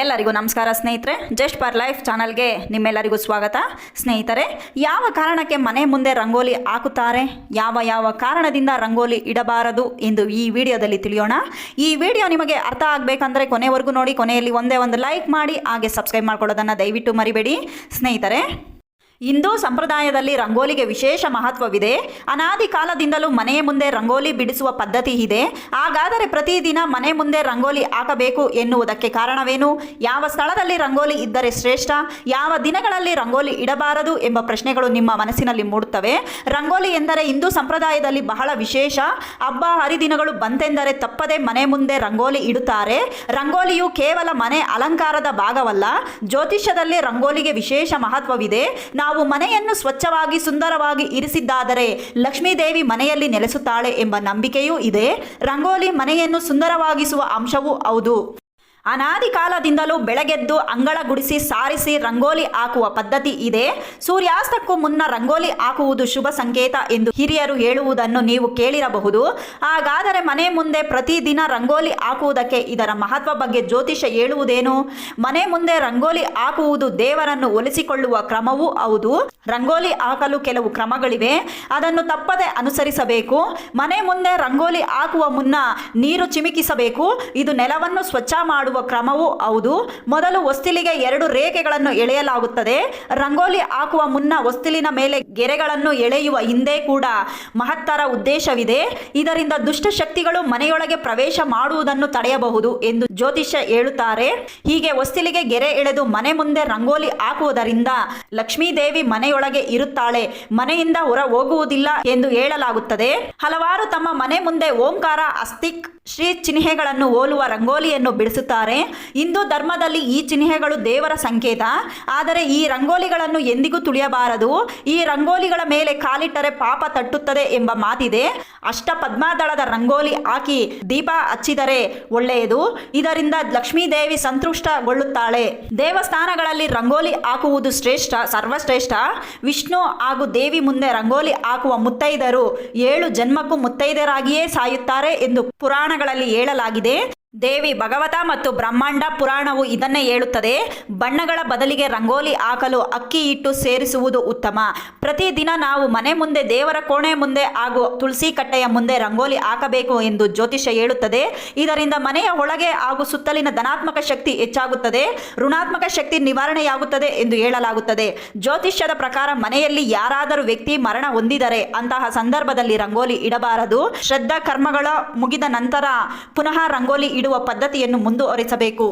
ಎಲ್ಲರಿಗೂ ನಮಸ್ಕಾರ ಸ್ನೇಹಿತರೆ. ಜಸ್ಟ್ ಫಾರ್ ಲೈಫ್ ಚಾನಲ್ಗೆ ನಿಮ್ಮೆಲ್ಲರಿಗೂ ಸ್ವಾಗತ. ಸ್ನೇಹಿತರೆ, ಯಾವ ಕಾರಣಕ್ಕೆ ಮನೆ ಮುಂದೆ ರಂಗೋಲಿ ಹಾಕುತ್ತಾರೆ? ಯಾವ ಯಾವ ಕಾರಣದಿಂದ ರಂಗೋಲಿ ಇಡಬಾರದು ಎಂದು ಈ ವಿಡಿಯೋದಲ್ಲಿ ತಿಳಿಯೋಣ. ಈ ವಿಡಿಯೋ ನಿಮಗೆ ಅರ್ಥ ಆಗಬೇಕಂದ್ರೆ ಕೊನೆವರೆಗೂ ನೋಡಿ, ಕೊನೆಯಲ್ಲಿ ಒಂದೇ ಒಂದು ಲೈಕ್ ಮಾಡಿ, ಹಾಗೆ ಸಬ್ಸ್ಕ್ರೈಬ್ ಮಾಡ್ಕೊಳ್ಳೋದನ್ನು ದಯವಿಟ್ಟು ಮರಿಬೇಡಿ. ಸ್ನೇಹಿತರೆ ಹಿಂದೂ ಸಂಪ್ರದಾಯದಲ್ಲಿ ರಂಗೋಲಿಗೆ ವಿಶೇಷ ಮಹತ್ವವಿದೆ. ಅನಾದಿ ಕಾಲದಿಂದಲೂ ಮನೆಯ ಮುಂದೆ ರಂಗೋಲಿ ಬಿಡಿಸುವ ಪದ್ಧತಿ ಇದೆ. ಹಾಗಾದರೆ ಪ್ರತಿದಿನ ಮನೆ ಮುಂದೆ ರಂಗೋಲಿ ಹಾಕಬೇಕು ಎನ್ನುವುದಕ್ಕೆ ಕಾರಣವೇನು? ಯಾವ ಸ್ಥಳದಲ್ಲಿ ರಂಗೋಲಿ ಇದ್ದರೆ ಶ್ರೇಷ್ಠ? ಯಾವ ದಿನಗಳಲ್ಲಿ ರಂಗೋಲಿ ಇಡಬಾರದು ಎಂಬ ಪ್ರಶ್ನೆಗಳು ನಿಮ್ಮ ಮನಸ್ಸಿನಲ್ಲಿ ಮೂಡುತ್ತವೆ. ರಂಗೋಲಿ ಎಂದರೆ ಹಿಂದೂ ಸಂಪ್ರದಾಯದಲ್ಲಿ ಬಹಳ ವಿಶೇಷ. ಹಬ್ಬ ಹರಿದಿನಗಳು ಬಂತೆಂದರೆ ತಪ್ಪದೆ ಮನೆ ಮುಂದೆ ರಂಗೋಲಿ ಇಡುತ್ತಾರೆ. ರಂಗೋಲಿಯು ಕೇವಲ ಮನೆ ಅಲಂಕಾರದ ಭಾಗವಲ್ಲ, ಜ್ಯೋತಿಷ್ಯದಲ್ಲಿ ರಂಗೋಲಿಗೆ ವಿಶೇಷ ಮಹತ್ವವಿದೆ. ನಾವು ಮನೆಯನ್ನು ಸ್ವಚ್ಛವಾಗಿ ಸುಂದರವಾಗಿ ಇರಿಸಿದ್ದಾದರೆ ಲಕ್ಷ್ಮೀದೇವಿ ಮನೆಯಲ್ಲಿ ನೆಲೆಸುತ್ತಾಳೆ ಎಂಬ ನಂಬಿಕೆಯೂ ಇದೆ. ರಂಗೋಲಿ ಮನೆಯನ್ನು ಸುಂದರವಾಗಿಸುವ ಅಂಶವೂ ಹೌದು. ಅನಾದಿ ಕಾಲದಿಂದಲೂ ಬೆಳಗೆದ್ದು ಅಂಗಳ ಗುಡಿಸಿ ಸಾರಿಸಿ ರಂಗೋಲಿ ಹಾಕುವ ಪದ್ಧತಿ ಇದೆ. ಸೂರ್ಯಾಸ್ತಕ್ಕೂ ಮುನ್ನ ರಂಗೋಲಿ ಹಾಕುವುದು ಶುಭ ಸಂಕೇತ ಎಂದು ಹಿರಿಯರು ಹೇಳುವುದನ್ನು ನೀವು ಕೇಳಿರಬಹುದು. ಹಾಗಾದರೆ ಮನೆ ಮುಂದೆ ಪ್ರತಿದಿನ ರಂಗೋಲಿ ಹಾಕುವುದಕ್ಕೆ ಇದರ ಮಹತ್ವ ಬಗ್ಗೆ ಜ್ಯೋತಿಷ ಹೇಳುವುದೇನು? ಮನೆ ಮುಂದೆ ರಂಗೋಲಿ ಹಾಕುವುದು ದೇವರನ್ನು ಒಲಿಸಿಕೊಳ್ಳುವ ಕ್ರಮವೂ ಹೌದು. ರಂಗೋಲಿ ಹಾಕಲು ಕೆಲವು ಕ್ರಮಗಳಿವೆ. ಅದನ್ನು ತಪ್ಪದೆ ಅನುಸರಿಸಬೇಕು. ಮನೆ ಮುಂದೆ ರಂಗೋಲಿ ಹಾಕುವ ಮುನ್ನ ನೀರು ಚಿಮಿಕಿಸಬೇಕು. ಇದು ನೆಲವನ್ನು ಸ್ವಚ್ಛ ಮಾಡುವ ಕ್ರಮವೂ ಹೌದು. ಮೊದಲು ಹೊಸ್ತಿಲಿಗೆ ಎರಡು ರೇಖೆಗಳನ್ನು ಎಳೆಯಲಾಗುತ್ತದೆ. ರಂಗೋಲಿ ಹಾಕುವ ಮುನ್ನ ಹೊಸ್ತಿಲಿನ ಮೇಲೆ ಗೆರೆಗಳನ್ನು ಎಳೆಯುವ ಹಿಂದೆ ಕೂಡ ಮಹತ್ತರ ಉದ್ದೇಶವಿದೆ. ಇದರಿಂದ ದುಷ್ಟಶಕ್ತಿಗಳು ಮನೆಯೊಳಗೆ ಪ್ರವೇಶ ಮಾಡುವುದನ್ನು ತಡೆಯಬಹುದು ಎಂದು ಜ್ಯೋತಿಷ್ಯ ಹೇಳುತ್ತಾರೆ. ಹೀಗೆ ಹೊಸ್ತಿಲಿಗೆ ಗೆರೆ ಎಳೆದು ಮನೆ ಮುಂದೆ ರಂಗೋಲಿ ಹಾಕುವುದರಿಂದ ಲಕ್ಷ್ಮೀದೇವಿ ಮನೆಯೊಳಗೆ ಇರುತ್ತಾಳೆ. ಮನೆಯಿಂದ ಹೊರ ಹೋಗುವುದಿಲ್ಲ ಎಂದು ಹೇಳಲಾಗುತ್ತದೆ. ಹಲವಾರು ತಮ್ಮ ಮನೆ ಮುಂದೆ ಓಂಕಾರ ಅಸ್ತಿಕ್ ಶ್ರೀ ಚಿಹ್ನೆಗಳನ್ನು ಹೋಲುವ ರಂಗೋಲಿಯನ್ನು ಬಿಡಿಸುತ್ತಾರೆ. ಹಿಂದೂ ಧರ್ಮದಲ್ಲಿ ಈ ಚಿಹ್ನೆಗಳು ದೇವರ ಸಂಕೇತ. ಆದರೆ ಈ ರಂಗೋಲಿಗಳನ್ನು ಎಂದಿಗೂ ತುಳಿಯಬಾರದು. ಈ ರಂಗೋಲಿಗಳ ಮೇಲೆ ಕಾಲಿಟ್ಟರೆ ಪಾಪ ತಟ್ಟುತ್ತದೆ ಎಂಬ ಮಾತಿದೆ. ಅಷ್ಟ ಪದ್ಮಾದಳದ ರಂಗೋಲಿ ಹಾಕಿ ದೀಪ ಹಚ್ಚಿದರೆ ಒಳ್ಳೆಯದು. ಇದರಿಂದ ಲಕ್ಷ್ಮೀದೇವಿ ಸಂತುಷ್ಟಗೊಳ್ಳುತ್ತಾಳೆ. ದೇವಸ್ಥಾನಗಳಲ್ಲಿ ರಂಗೋಲಿ ಹಾಕುವುದು ಶ್ರೇಷ್ಠ, ಸರ್ವಶ್ರೇಷ್ಠ. ವಿಷ್ಣು ಹಾಗೂ ದೇವಿ ಮುಂದೆ ರಂಗೋಲಿ ಹಾಕುವ ಮುತ್ತೈದರು. ಏಳು ಜನ್ಮಕ್ಕೂ ಮುತ್ತೈದರಾಗಿಯೇ ಸಾಯುತ್ತಾರೆ ಎಂದು ಪುರಾಣಗಳಲ್ಲಿ ಹೇಳಲಾಗಿದೆ. ದೇವಿ ಭಗವತ ಮತ್ತು ಬ್ರಹ್ಮಾಂಡ ಪುರಾಣವು ಇದನ್ನೇ ಹೇಳುತ್ತದೆ. ಬಣ್ಣಗಳ ಬದಲಿಗೆ ರಂಗೋಲಿ ಹಾಕಲು ಅಕ್ಕಿ ಹಿಟ್ಟು ಸೇರಿಸುವುದು ಉತ್ತಮ. ಪ್ರತಿದಿನ ನಾವು ಮನೆ ಮುಂದೆ, ದೇವರ ಕೋಣೆ ಮುಂದೆ ಹಾಗೂ ತುಳಸಿ ಕಟ್ಟೆಯ ಮುಂದೆ ರಂಗೋಲಿ ಹಾಕಬೇಕು ಎಂದು ಜ್ಯೋತಿಷ್ಯ ಹೇಳುತ್ತದೆ. ಇದರಿಂದ ಮನೆಯ ಒಳಗೆ ಹಾಗೂ ಸುತ್ತಲಿನ ಧನಾತ್ಮಕ ಶಕ್ತಿ ಹೆಚ್ಚಾಗುತ್ತದೆ. ಋಣಾತ್ಮಕ ಶಕ್ತಿ ನಿವಾರಣೆಯಾಗುತ್ತದೆ ಎಂದು ಹೇಳಲಾಗುತ್ತದೆ. ಜ್ಯೋತಿಷ್ಯದ ಪ್ರಕಾರ ಮನೆಯಲ್ಲಿ ಯಾರಾದರೂ ವ್ಯಕ್ತಿ ಮರಣ ಹೊಂದಿದರೆ ಅಂತಹ ಸಂದರ್ಭದಲ್ಲಿ ರಂಗೋಲಿ ಇಡಬಾರದು. ಶ್ರದ್ಧಾ ಕರ್ಮಗಳ ಮುಗಿದ ನಂತರ ಪುನಃ ರಂಗೋಲಿ ಇಡುವ ಪದ್ಧತಿಯನ್ನು ಮುಂದುವರಿಸಬೇಕು.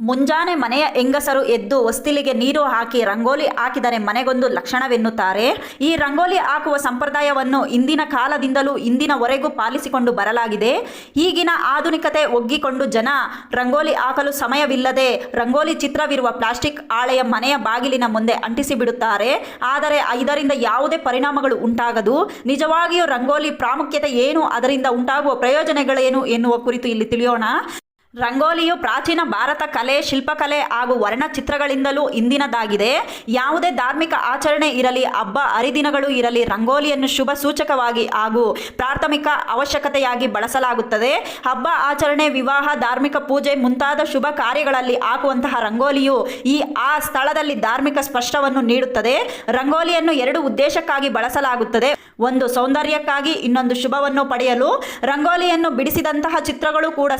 ಮುಂಜಾನೆ ಮನೆಯ ಹೆಂಗಸರು ಎದ್ದು ಹೊಸ್ತಿಲಿಗೆ ನೀರು ಹಾಕಿ ರಂಗೋಲಿ ಹಾಕಿದರೆ ಮನೆಗೊಂದು ಲಕ್ಷಣವೆನ್ನುತ್ತಾರೆ. ಈ ರಂಗೋಲಿ ಹಾಕುವ ಸಂಪ್ರದಾಯವನ್ನು ಇಂದಿನ ಕಾಲದಿಂದಲೂ ಇಂದಿನವರೆಗೂ ಪಾಲಿಸಿಕೊಂಡು ಬರಲಾಗಿದೆ. ಈಗಿನ ಆಧುನಿಕತೆ ಒಗ್ಗಿಕೊಂಡು ಜನ ರಂಗೋಲಿ ಹಾಕಲು ಸಮಯವಿಲ್ಲದೆ ರಂಗೋಲಿ ಚಿತ್ರವಿರುವ ಪ್ಲಾಸ್ಟಿಕ್ ಹಾಳೆಯ ಮನೆಯ ಬಾಗಿಲಿನ ಮುಂದೆ ಅಂಟಿಸಿಬಿಡುತ್ತಾರೆ. ಆದರೆ ಇದರಿಂದ ಯಾವುದೇ ಪರಿಣಾಮಗಳು ಉಂಟಾಗದು. ನಿಜವಾಗಿಯೂ ರಂಗೋಲಿ ಪ್ರಾಮುಖ್ಯತೆ ಏನು? ಅದರಿಂದ ಉಂಟಾಗುವ ಪ್ರಯೋಜನಗಳೇನು ಎನ್ನುವ ಕುರಿತು ಇಲ್ಲಿ ತಿಳಿಯೋಣ. ರಂಗೋಲಿಯು ಪ್ರಾಚೀನ ಭಾರತ ಕಲೆ, ಶಿಲ್ಪಕಲೆ ಹಾಗೂ ವರ್ಣಚಿತ್ರಗಳಿಂದಲೂ ಇಂದಿನದಾಗಿದೆ. ಯಾವುದೇ ಧಾರ್ಮಿಕ ಆಚರಣೆ ಇರಲಿ, ಹಬ್ಬ, ಹರಿದಿನಗಳು ಇರಲಿ, ರಂಗೋಲಿಯನ್ನು ಶುಭ ಸೂಚಕವಾಗಿ ಹಾಗೂ ಪ್ರಾಥಮಿಕ ಅವಶ್ಯಕತೆಯಾಗಿ ಬಳಸಲಾಗುತ್ತದೆ. ಹಬ್ಬ, ಆಚರಣೆ, ವಿವಾಹ, ಧಾರ್ಮಿಕ ಪೂಜೆ ಮುಂತಾದ ಶುಭ ಕಾರ್ಯಗಳಲ್ಲಿ ಹಾಕುವಂತಹ ರಂಗೋಲಿಯು ಈ ಆ ಸ್ಥಳದಲ್ಲಿ ಧಾರ್ಮಿಕ ಸ್ಪಷ್ಟವನ್ನು ನೀಡುತ್ತದೆ. ರಂಗೋಲಿಯನ್ನು ಎರಡು ಉದ್ದೇಶಕ್ಕಾಗಿ ಬಳಸಲಾಗುತ್ತದೆ. ಒಂದು ಸೌಂದರ್ಯಕ್ಕಾಗಿ, ಇನ್ನೊಂದು ಶುಭವನ್ನು ಪಡೆಯಲು. ರಂಗೋಲಿಯನ್ನು ಬಿಡಿಸಿದಂತಹ ಚಿತ್ರಗಳು ಕೂಡ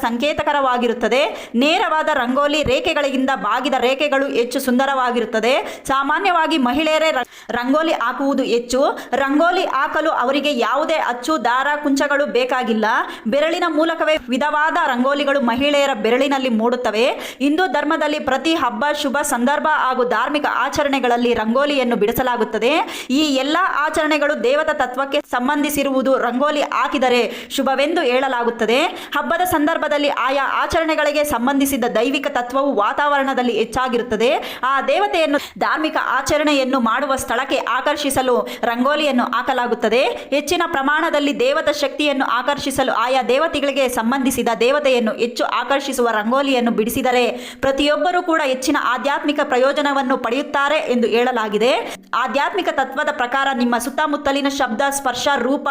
ಸಂಕೇತಕರವಾಗಿರುತ್ತದೆ ನೇರವಾದ ರಂಗೋಲಿ ರೇಖೆಗಳಿಗಿಂತ ಬಾಗಿದ ರೇಖೆಗಳು ಹೆಚ್ಚು ಸುಂದರವಾಗಿರುತ್ತದೆ. ಸಾಮಾನ್ಯವಾಗಿ ಮಹಿಳೆಯರೇ ರಂಗೋಲಿ ಹಾಕುವುದು ಹೆಚ್ಚು. ರಂಗೋಲಿ ಹಾಕಲು ಅವರಿಗೆ ಯಾವುದೇ ಅಚ್ಚು, ದಾರ, ಕುಂಚಗಳು ಬೇಕಾಗಿಲ್ಲ. ಬೆರಳಿನ ಮೂಲಕವೇ ವಿಧವಾದ ರಂಗೋಲಿಗಳು ಮಹಿಳೆಯರ ಬೆರಳಿನಲ್ಲಿ ಮೂಡುತ್ತವೆ. ಹಿಂದೂ ಧರ್ಮದಲ್ಲಿ ಪ್ರತಿ ಹಬ್ಬ, ಶುಭ, ಸಂದರ್ಭ ಹಾಗೂ ಧಾರ್ಮಿಕ ಆಚರಣೆಗಳಲ್ಲಿ ರಂಗೋಲಿಯನ್ನು ಬಿಡಿಸಲಾಗುತ್ತದೆ. ಈ ಎಲ್ಲ ಆಚರಣೆಗಳು ದೇವತ ತತ್ವಕ್ಕೆ ಸಂಬಂಧಿಸಿರುವುದು ರಂಗೋಲಿ ಹಾಕಿದರೆ ಶುಭವೆಂದು ಹೇಳಲಾಗುತ್ತದೆ. ಹಬ್ಬದ ಸಂದರ್ಭದಲ್ಲಿ ಆಯಾ ಆಚರಣೆಗಳಿಗೆ ಸಂಬಂಧಿಸಿದ ದೈವಿಕ ತತ್ವವು ವಾತಾವರಣದಲ್ಲಿ ಹೆಚ್ಚಾಗಿರುತ್ತದೆ. ಆ ದೇವತೆಯನ್ನು ಧಾರ್ಮಿಕ ಆಚರಣೆಯನ್ನು ಮಾಡುವ ಸ್ಥಳಕ್ಕೆ ಆಕರ್ಷಿಸಲು ರಂಗೋಲಿಯನ್ನು ಹಾಕಲಾಗುತ್ತದೆ. ಹೆಚ್ಚಿನ ಪ್ರಮಾಣದಲ್ಲಿ ದೇವತ ಶಕ್ತಿಯನ್ನು ಆಕರ್ಷಿಸಲು ಆಯಾ ದೇವತೆಗಳಿಗೆ ಸಂಬಂಧಿಸಿದ ದೇವತೆಯನ್ನು ಹೆಚ್ಚು ಆಕರ್ಷಿಸುವ ರಂಗೋಲಿಯನ್ನು ಬಿಡಿಸಿದರೆ ಪ್ರತಿಯೊಬ್ಬರೂ ಕೂಡ ಹೆಚ್ಚಿನ ಆಧ್ಯಾತ್ಮಿಕ ಪ್ರಯೋಜನವನ್ನು ಪಡೆಯುತ್ತಾರೆ ಎಂದು ಹೇಳಲಾಗಿದೆ. ಆಧ್ಯಾತ್ಮಿಕ ತತ್ವದ ಪ್ರಕಾರ ನಿಮ್ಮ ಸುತ್ತಮುತ್ತಲಿನ ಶಬ್ದ, ಸ್ಪರ್ಶ, ರೂಪ,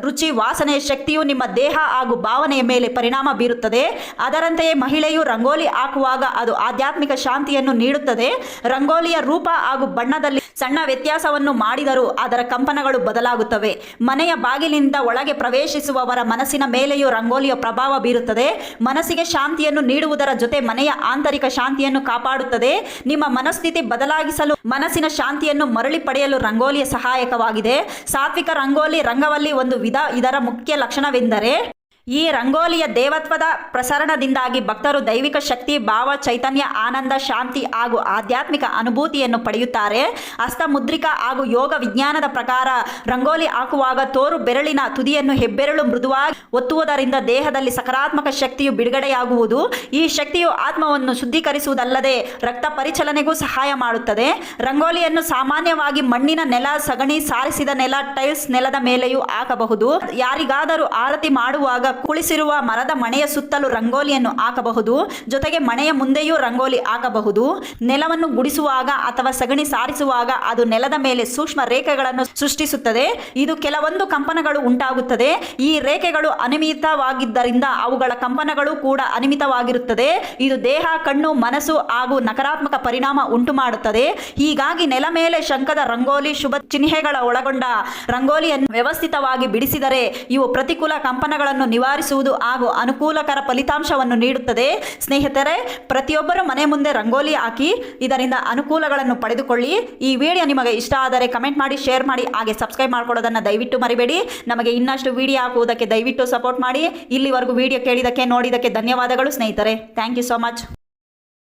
ರುಚಿ, ವಾಸನೆ, ಶಕ್ತಿಯು ನಿಮ್ಮ ದೇಹ ಹಾಗೂ ಭಾವನೆಯ ಮೇಲೆ ಪರಿಣಾಮ ಬೀರುತ್ತದೆ. ಅದರ ಅದರಂತೆಯೇ ಮಹಿಳೆಯು ರಂಗೋಲಿ ಹಾಕುವಾಗ ಅದು ಆಧ್ಯಾತ್ಮಿಕ ಶಾಂತಿಯನ್ನು ನೀಡುತ್ತದೆ. ರಂಗೋಲಿಯ ರೂಪ ಹಾಗೂ ಬಣ್ಣದಲ್ಲಿ ಸಣ್ಣ ವ್ಯತ್ಯಾಸವನ್ನು ಮಾಡಿದರೂ ಅದರ ಕಂಪನಗಳು ಬದಲಾಗುತ್ತವೆ. ಮನೆಯ ಬಾಗಿಲಿನಿಂದ ಒಳಗೆ ಪ್ರವೇಶಿಸುವವರ ಮನಸ್ಸಿನ ಮೇಲೆಯೂ ರಂಗೋಲಿಯ ಪ್ರಭಾವ ಬೀರುತ್ತದೆ. ಮನಸ್ಸಿಗೆ ಶಾಂತಿಯನ್ನು ನೀಡುವುದರ ಜೊತೆ ಮನೆಯ ಆಂತರಿಕ ಶಾಂತಿಯನ್ನು ಕಾಪಾಡುತ್ತದೆ. ನಿಮ್ಮ ಮನಸ್ಥಿತಿ ಬದಲಾಗಿಸಲು ಮನಸ್ಸಿನ ಶಾಂತಿಯನ್ನು ಮರಳಿ ಪಡೆಯಲು ರಂಗೋಲಿಯ ಸಹಾಯಕವಾಗಿದೆ. ಸಾತ್ವಿಕ ರಂಗೋಲಿ, ರಂಗವಲ್ಲಿ ಒಂದು ವಿಧ ಇದರ ಮುಖ್ಯ ಲಕ್ಷಣವೆಂದರೆ ಈ ರಂಗೋಲಿಯ ದೇವತ್ವದ ಪ್ರಸರಣದಿಂದಾಗಿ ಭಕ್ತರು ದೈವಿಕ ಶಕ್ತಿ, ಭಾವ, ಚೈತನ್ಯ, ಆನಂದ, ಶಾಂತಿ ಹಾಗೂ ಆಧ್ಯಾತ್ಮಿಕ ಅನುಭೂತಿಯನ್ನು ಪಡೆಯುತ್ತಾರೆ. ಹಸ್ತಮುದ್ರಿಕಾ ಹಾಗೂ ಯೋಗ ವಿಜ್ಞಾನದ ಪ್ರಕಾರ ರಂಗೋಲಿ ಹಾಕುವಾಗ ತೋರು ಬೆರಳಿನ ತುದಿಯನ್ನು ಹೆಬ್ಬೆರಳು ಮೃದುವಾಗಿ ಒತ್ತುವುದರಿಂದ ದೇಹದಲ್ಲಿ ಸಕಾರಾತ್ಮಕ ಶಕ್ತಿಯು ಬಿಡುಗಡೆಯಾಗುವುದು. ಈ ಶಕ್ತಿಯು ಆತ್ಮವನ್ನು ಶುದ್ಧೀಕರಿಸುವುದಲ್ಲದೆ ರಕ್ತ ಪರಿಚಲನೆಗೂ ಸಹಾಯ ಮಾಡುತ್ತದೆ. ರಂಗೋಲಿಯನ್ನು ಸಾಮಾನ್ಯವಾಗಿ ಮಣ್ಣಿನ ನೆಲ, ಸಗಣಿ, ಸಾರಿಸಿದ ನೆಲ, ಟೈಲ್ಸ್ ನೆಲದ ಮೇಲೆಯೂ ಹಾಕಬಹುದು. ಯಾರಿಗಾದರೂ ಆರತಿ ಮಾಡುವಾಗ ಕುಳಿಸಿರುವ ಮರದ ಮಣೆಯ ಸುತ್ತಲೂ ರಂಗೋಲಿಯನ್ನು ಹಾಕಬಹುದು. ಜೊತೆಗೆ ಮಣೆಯ ಮುಂದೆಯೂ ರಂಗೋಲಿ ಹಾಕಬಹುದು. ನೆಲವನ್ನು ಗುಡಿಸುವಾಗ ಅಥವಾ ಸಗಣಿ ಸಾರಿಸುವಾಗ ಅದು ನೆಲದ ಮೇಲೆ ಸೂಕ್ಷ್ಮ ರೇಖೆಗಳನ್ನು ಸೃಷ್ಟಿಸುತ್ತದೆ. ಇದು ಕೆಲವೊಂದು ಕಂಪನಗಳು ಉಂಟಾಗುತ್ತದೆ. ಈ ರೇಖೆಗಳು ಅನಿಮಿತವಾಗಿದ್ದರಿಂದ ಅವುಗಳ ಕಂಪನಗಳು ಕೂಡ ಅನಿಮಿತವಾಗಿರುತ್ತದೆ ಇದು ದೇಹ, ಕಣ್ಣು, ಮನಸ್ಸು ಹಾಗೂ ನಕಾರಾತ್ಮಕ ಪರಿಣಾಮ ಉಂಟು ಮಾಡುತ್ತದೆ ಹೀಗಾಗಿ ನೆಲ ಮೇಲೆ ಶಂಕದ ರಂಗೋಲಿ, ಶುಭ ಚಿಹ್ನೆಗಳ ಒಳಗೊಂಡ ರಂಗೋಲಿಯನ್ನು ವ್ಯವಸ್ಥಿತವಾಗಿ ಬಿಡಿಸಿದರೆ ಇವು ಪ್ರತಿಕೂಲ ಕಂಪನಗಳನ್ನು ನಿವಾರಿಸುವುದು ಹಾಗೂ ಅನುಕೂಲಕರ ಫಲಿತಾಂಶವನ್ನು ನೀಡುತ್ತದೆ. ಸ್ನೇಹಿತರೆ, ಪ್ರತಿಯೊಬ್ಬರು ಮನೆ ಮುಂದೆ ರಂಗೋಲಿ ಹಾಕಿ, ಇದರಿಂದ ಅನುಕೂಲಗಳನ್ನು ಪಡೆದುಕೊಳ್ಳಿ. ಈ ವಿಡಿಯೋ ನಿಮಗೆ ಇಷ್ಟ ಆದರೆ ಕಮೆಂಟ್ ಮಾಡಿ, ಶೇರ್ ಮಾಡಿ, ಹಾಗೆ ಸಬ್ಸ್ಕ್ರೈಬ್ ಮಾಡ್ಕೊಳ್ಳೋದನ್ನು ದಯವಿಟ್ಟು ಮರಿಬೇಡಿ. ನಮಗೆ ಇನ್ನಷ್ಟು ವಿಡಿಯೋ ಹಾಕುವುದಕ್ಕೆ ದಯವಿಟ್ಟು ಸಪೋರ್ಟ್ ಮಾಡಿ. ಇಲ್ಲಿವರೆಗೂ ವಿಡಿಯೋ ಕೇಳಿದಕ್ಕೆ ನೋಡಿದಕ್ಕೆ ಧನ್ಯವಾದಗಳು ಸ್ನೇಹಿತರೆ. Thank you so much.